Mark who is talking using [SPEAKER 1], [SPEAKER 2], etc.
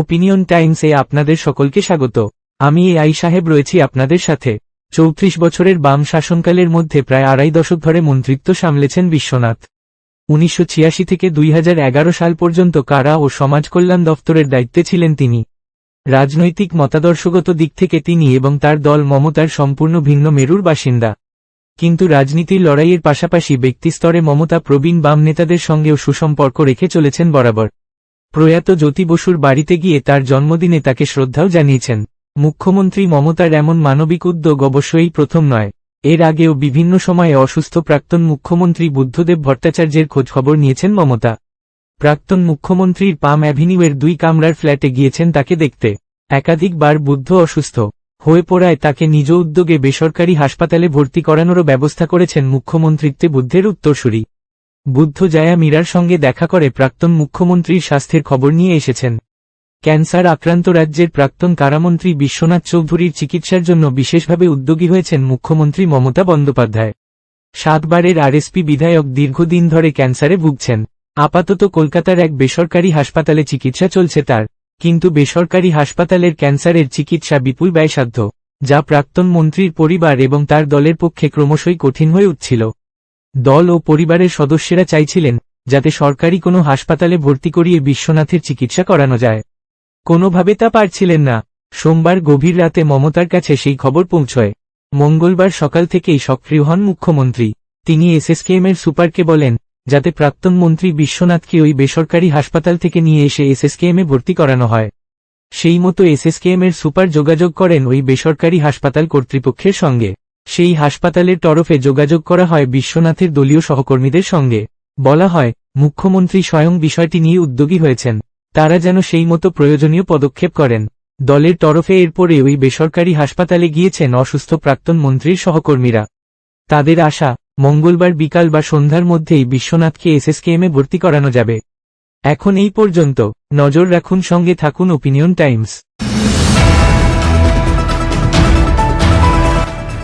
[SPEAKER 1] Opinion টাইমসে আপনাদের সকলকে স্বাগত। আমি এ আই সাহেব রয়েছি আপনাদের সাথে। চৌত্রিশ বছরের বাম শাসনকালের মধ্যে প্রায় আড়াই দশক ধরে মন্ত্রিত্ব সামলেছেন বিশ্বনাথ। উনিশশো ছিয়াশি থেকে দুই হাজার এগারো সাল পর্যন্ত কারা ও সমাজ কল্যাণ দফতরের দায়িত্বে ছিলেন তিনি। রাজনৈতিক মতাদর্শগত দিক থেকে তিনি এবং তার দল মমতার সম্পূর্ণ ভিন্ন মেরুর বাসিন্দা। কিন্তু রাজনীতির লড়াইয়ের পাশাপাশি ব্যক্তিস্তরে মমতা প্রবীণ বাম নেতাদের সঙ্গেও সুসম্পর্ক রেখে চলেছেন বরাবর। প্রয়াত জ্যোতি বসুর বাড়িতে গিয়ে তার জন্মদিনে তাকে শ্রদ্ধাও জানিয়েছেন। মুখ্যমন্ত্রী মমতার এমন মানবিক উদ্যোগ অবশ্যই প্রথম নয়। এর আগেও বিভিন্ন সময়ে অসুস্থ প্রাক্তন মুখ্যমন্ত্রী বুদ্ধদেব ভট্টাচার্যের খোঁজখবর নিয়েছেন মমতা। প্রাক্তন মুখ্যমন্ত্রীর পাম অ্যাভিনিউয়ের দুই কামরার ফ্ল্যাটে গিয়েছেন তাকে দেখতে। একাধিকবার বুদ্ধ অসুস্থ হয়ে পড়ায় তাকে নিজ উদ্যোগে বেসরকারি হাসপাতালে ভর্তি করানোরও ব্যবস্থা করেছেন মুখ্যমন্ত্রীত্বে বুদ্ধের উত্তরসূরি। বুদ্ধ জায়া মীরার সঙ্গে দেখা করে প্রাক্তন মুখ্যমন্ত্রীর স্বাস্থ্যের খবর নিয়ে এসেছেন। ক্যান্সার আক্রান্ত রাজ্যের প্রাক্তন কারামন্ত্রী বিশ্বনাথ চৌধুরীর চিকিৎসার জন্য বিশেষভাবে উদ্যোগী হয়েছেন মুখ্যমন্ত্রী মমতা বন্দ্যোপাধ্যায়। সাতবারের আরএসপি বিধায়ক দীর্ঘদিন ধরে ক্যান্সারে ভুগছেন। আপাতত কলকাতার এক বেসরকারি হাসপাতালে চিকিৎসা চলছে তার, কিন্তু বেসরকারি হাসপাতালের ক্যান্সারের চিকিৎসা বিপুল ব্যয়সাধ্য, যা প্রাক্তন মন্ত্রীর পরিবার এবং তার দলের পক্ষে ক্রমশই কঠিন হয়ে উঠছিল। দল ও পরিবারের সদস্যেরা চাইছিলেন, যাতে সরকারি কোনো হাসপাতালে ভর্তি করিয়ে বিশ্বনাথের চিকিৎসা করানো যায়। কোনোভাবে তা পারছিলেন না। সোমবার গভীর রাতে মমতার কাছে সেই খবর পৌঁছয়। মঙ্গলবার সকাল থেকেই সক্রিয় হন মুখ্যমন্ত্রী। তিনি এসএসকেএম এর সুপারকে বলেন, যাতে প্রাক্তন মন্ত্রী বিশ্বনাথকে ওই বেসরকারি হাসপাতাল থেকে নিয়ে এসে এসএসকেএম ভর্তি করানো হয়। সেই মতো এসএসকেএম এর সুপার যোগাযোগ করেন ওই বেসরকারি হাসপাতাল কর্তৃপক্ষের সঙ্গে। সেই হাসপাতালের তরফে যোগাযোগ করা হয় বিশ্বনাথের দলীয় সহকর্মীদের সঙ্গে। বলা হয়, মুখ্যমন্ত্রী স্বয়ং বিষয়টি নিয়ে উদ্যোগী হয়েছেন। তারা যেন সেই মতো প্রয়োজনীয় পদক্ষেপ করেন। দলের তরফে এরপরে ওই বেসরকারি হাসপাতালে গিয়েছেন অসুস্থ প্রাক্তন মন্ত্রীর সহকর্মীরা। তাদের আশা, মঙ্গলবার বিকাল বা সন্ধ্যার মধ্যেই বিশ্বনাথকে এসএসকেএমে ভর্তি করানো যাবে। এখন এই পর্যন্ত, নজর রাখুন সঙ্গে থাকুন ওপিনিয়ন টাইমস